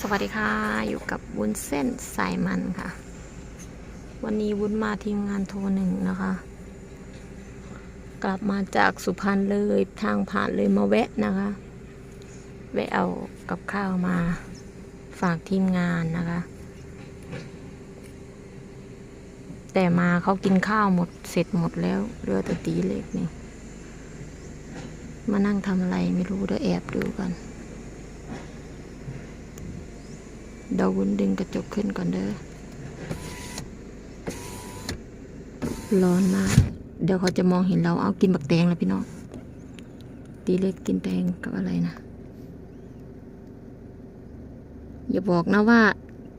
สวัสดีค่ะ อยู่กับวุ้นเส้นสายมันค่ะ วันนี้วุ้นมาทีมงานโทรหนึ่งนะคะ กลับมาจากสุพรรณเลยทางผ่านเลยมาแวะนะคะ แวะเอากับข้าวมาฝากทีมงานนะคะ แต่มาเขากินข้าวหมดเสร็จหมดแล้วเหลือต่ตีเล็กนี่ มานั่งทำอะไรไม่รู้เดี๋ยวแอบดูกัน เดาวุ้นดึงกระจกขึ้นก่อนเด้อ ร้อนมาก เดี๋ยวเขาจะมองเห็นเราเอากินบักแตงแล้วพี่น้อง ตีเล็กกินแตงกับอะไรนะ อย่าบอกนะว่า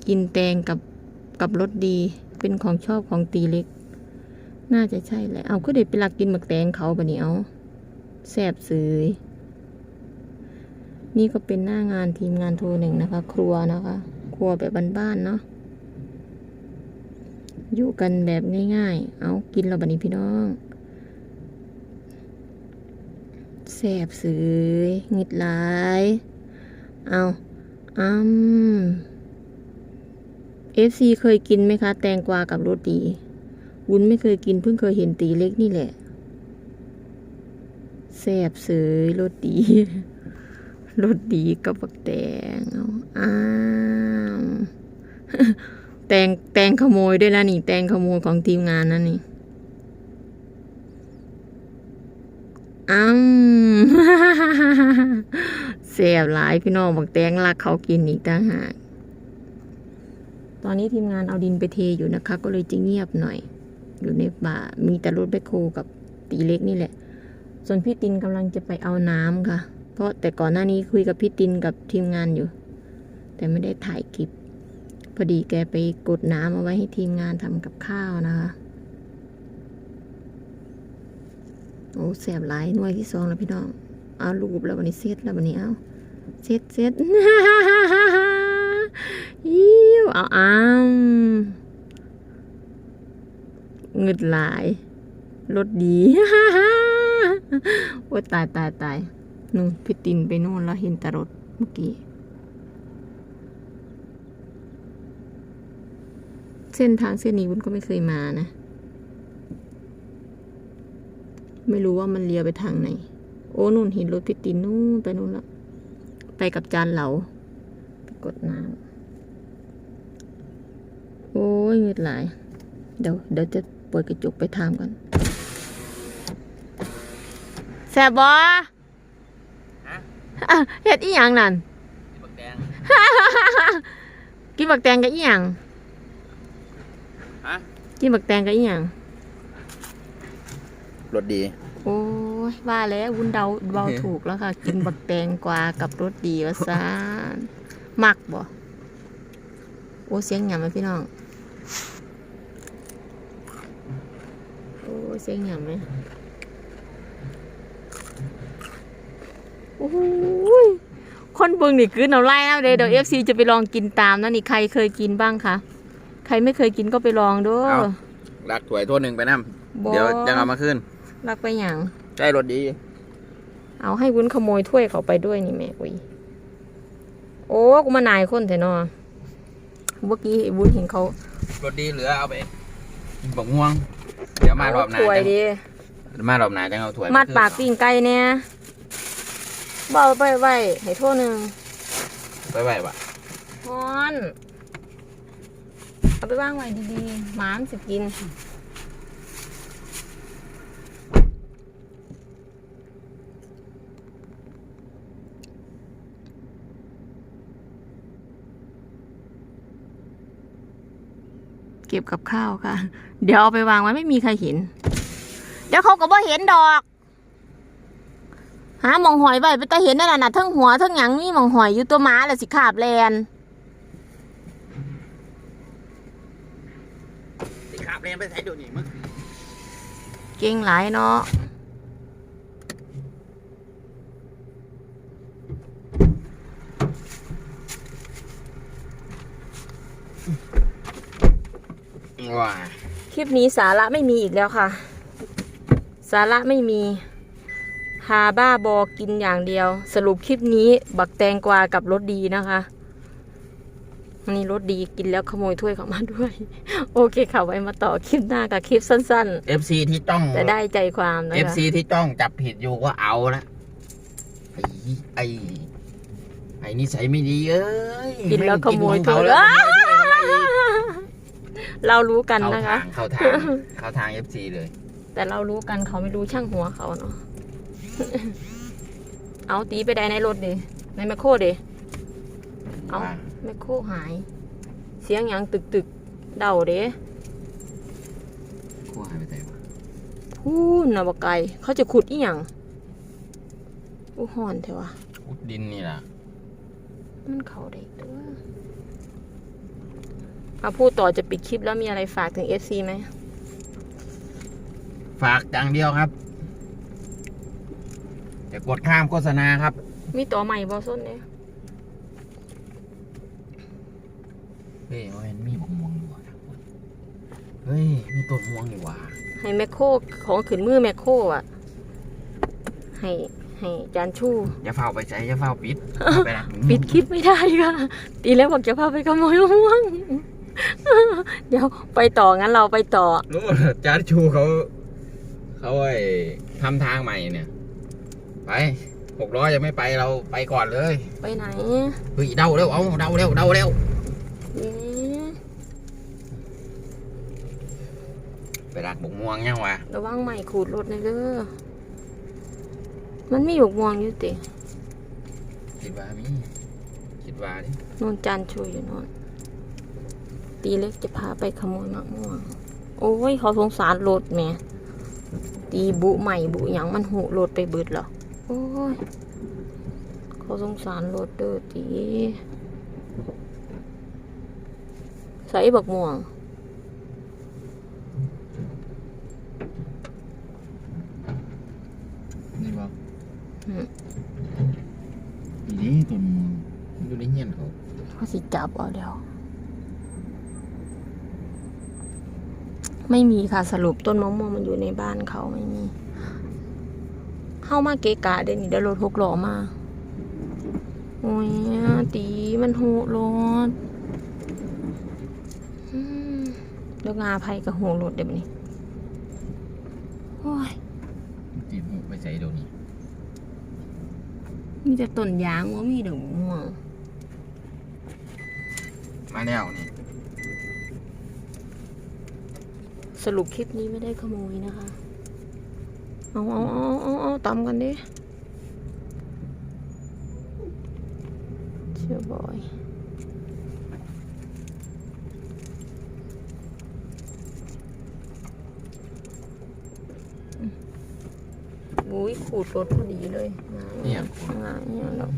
กินแตงกับกับรสดี เป็นของชอบของตีเล็ก น่าจะใช่แหละ เอาก็เด็ดไปลักกินบักแตงเขาบะเนี่ยเอาแซบซื้อนี่ก็เป็นหน้างานทีมงานโทรหนึ่งนะคะ ครัวนะคะ ครัวแบบบ้านๆเนาะอยู่กันแบบง่ายๆ เอากินเราบันนี้พี่น้องแสบสืองิดหลาย เอาอืมเอฟซีเคยกินไหมคะ แตงกวากับโรตีวุ้นไม่เคยกินเพิ่งเคยเห็นตีเล็กนี่แหละแสบเสยโรตีโรสดีกับบักแตง เอาอ้า แตงแตงขโมยด้วยนะนี่ แตงขโมยของทีมงานนะนี่อ้ามเสียบหลายพี่น้องบักแตงรักเขากินอีกต่างหากตอนนี้ทีมงานเอาดินไปเทอยู่นะคะ ก็เลยจะเงียบหน่อย อยู่ในป่า มีแต่รถแบคโคกับตีเล็กนี่แหละ ส่วนพี่ตินกำลังจะไปเอาน้ำค่ะ เพราะแต่ก่อนหน้านี้คุยกับพี่ตินกับทีมงานอยู่ แต่ไม่ได้ถ่ายคลิป พอดีแกไปกดน้ำเอาไว้ให้ทีมงานทำกับข้าวนะคะ โอ้แสบหลายหน่วยที่สองแล้วพี่น้อง เอารูปแล้ววันนี้เซตแล้ววันนี้เอาเซตเซตอิ้วเอาอ้ามเงิดหลายรถดีโอ้ตายตายตายนู่นพี่ตินไปนู่นแล้วเห็นแตรถเมื่อกี้ เส้นทางเส้นนี้วุ้นก็ไม่เคยมานะ ไม่รู้ว่ามันเลี้ยวไปทางไหน โอ้นู่นเห็นรถพี่ตินนู่นไปนู่นแล้วไปกับจานเหลาไปกดน้ำโอ้ยเงืดหลาย เดี๋ยวเดี๋ยวจะเปิดกระจกไปถามกันแซ่บบอฮะอะเฮ็ดอีหยังนั่นที่บักแดงกินบักแตงกับอีหยังฮะ กินบักแตงกับอีหยังรสดี โอ้ยว่าแล้ววุ้นเดาเบาถูกแล้วค่ะ กินบักแตงกวากับรสดีวะซานมักบ่โอ้เสียงหยำไหมพี่น้องโอ้เสียงหยำไหมโอ้ยคนเบิ่งนี่คือเอาไล่เอาเดี๋ยวเดี๋ยวเอฟซีจะไปลองกินตามนะนี่ใครเคยกินบ้างคะ ใครไม่เคยกินก็ไปลองดูเอารักถวยถ้วยหนึ่งไปน้บ่ำเดี๋ยวจะเอามาขึ้นรักไปหยังใช่รสดี เอาให้วุ้นขโมยถ้วยเขาไปด้วยนี่แม่อุ้ยโอ้กูมานายคนแต่นอเมื่อกี้วุ้นเห็นเขารสดีเหลือเอาไปบอกม่วง เดี๋ยวมารอบหน้าถ้วยจังดิมารอบหน้าจังเอาถ้วยมัดขึ้นปากปิ้งไก่เนี่ยเบาไปไว้ให้โทษหนึ่งไปไว้ปะฮอนเอา ไปวางไว้ดีๆหมามสิกินเก็บกับข้าวค่ะ เดี๋ยวเอาไปวางไว้ไม่มีใครเห็น เดี๋ยวเขาก็บ่เห็นดอก หามองหอยไว้ไปแต่เห็นนั่นน่ะทั้งหัวทั้งหยังมีหมองหอยอยู่ตัวม้าแหละสิขาบแลน สิขาบเรียน ไปใส่ดูนี่มึงเก่งหลายเนาะว้าคลิปนี้สาระไม่มีอีกแล้วค่ะ สาระไม่มีหาบ้าบอกินอย่างเดียว สรุปคลิปนี้บักแตงกวากับรสดีนะคะ วันนี้รสดีกินแล้วขโมยถ้วยเขามาด้วย โอเคค่ะไว้มาต่อคลิปหน้ากับคลิปสั้น FC ที่ต้องๆแต่ได้ใจความนะคะ FC ที่ต้องจับผิดอยู่ก็เอาละไอ้ไอ้ไอ้นิสัยไม่ดีเอ้ยกินแล้วขโมยเขาถ้วยแล้วขโมยถ้วยอะไรอีกเรารู้กันเข้านะคะทางเข้าทางเข้าทาง FC เลย แต่เรารู้กันเขาไม่รู้ช่างหัวเขาเนาะ เอาตีไปได้ในรถดิในแมคโครดิเอาว่า แมคโครหาย เสียงหยังตึกตึกๆเดาเด้ขั้วหายไปไหนวะพูนนะบกไก่เขาจะขุดอีหยังอู้หอนเถอะวะอุดดินนี่ล่ะมันเขาได้ตัวเอาพูดต่อจะปิดคลิปแล้วมีอะไรฝากถึงเอฟซีไหม ฝากอย่างเดียวครับอย่ากดข้ามโฆษณาครับ มีต่อใหม่บอส้นเนี่ย เฮ้ยเห็นมีบกม่วงอยู่ว่ะเฮ้ย มีต้นม่วงอยู่ว่ะให้แมคโครของขืนมือแมคโครอะ ให้ให้จานชูอย่าเฝ้าไปใจอย่าเฝ้าปิดไปนะปิดคลิปไม่ได้ค่ะ ตีแล้วบอกจะพาไปขโมยมะม่วง เดี๋ยวไปต่องั้นเราไปต่อรู้จานชูเขา เขาไอ้ทำทางใหม่เนี่ย ไปหกร้อยยังไม่ไปเราไปก่อนเลย ไปไหน เฮ้ยเดาเร็วเอาเดาเร็วเดาเร็ว เอ๊ะ ไปรักบกม่วงยังวะระวังใหม่ขูดรถนะเด้อมันมีหยกม่วงอยู่ติคิดว่ามีคิดว่าดินนจานชูอยู่นนตีเล็กจะพาไปขโมยมะม่วง โอ้ยเขาสงสารรถแหม่ตีบุใหม่บุหยังมันหูรถไปเบิดเหรอโอ้ยเขาสงสารรถเด้อตีใส่บักม่วง นี่บ่ อืม นี่ต้นม่วงมันอยู่ในเงี้ยนเขา เขา สิจับเอาเดี๋ยว ไม่มีค่ะสรุปต้นมะม่วงมันอยู่ในบ้านเขาไม่มีเข้ามาเกะกะเดี๋ยวนี้เดี๋ยวรถหกล้อมาโอ้ยตีมันหูรถอืมเดี๋ยวงาภัยกับหูรถเดี๋ยวนี้โอ้ยจีบหูไปใส่เดี๋ยวนี้มีแต่ต้นยางว่ามีดอกม่วง มาแล้วนี่ สรุปคลิปนี้ไม่ได้ขโมยนะคะ เอาเอาเอาเอาเอาตำกันดิเชื่อบอยอุ้ยขูดรถพอดีเลยงานเนี่ยงานเนี่ยแล้ว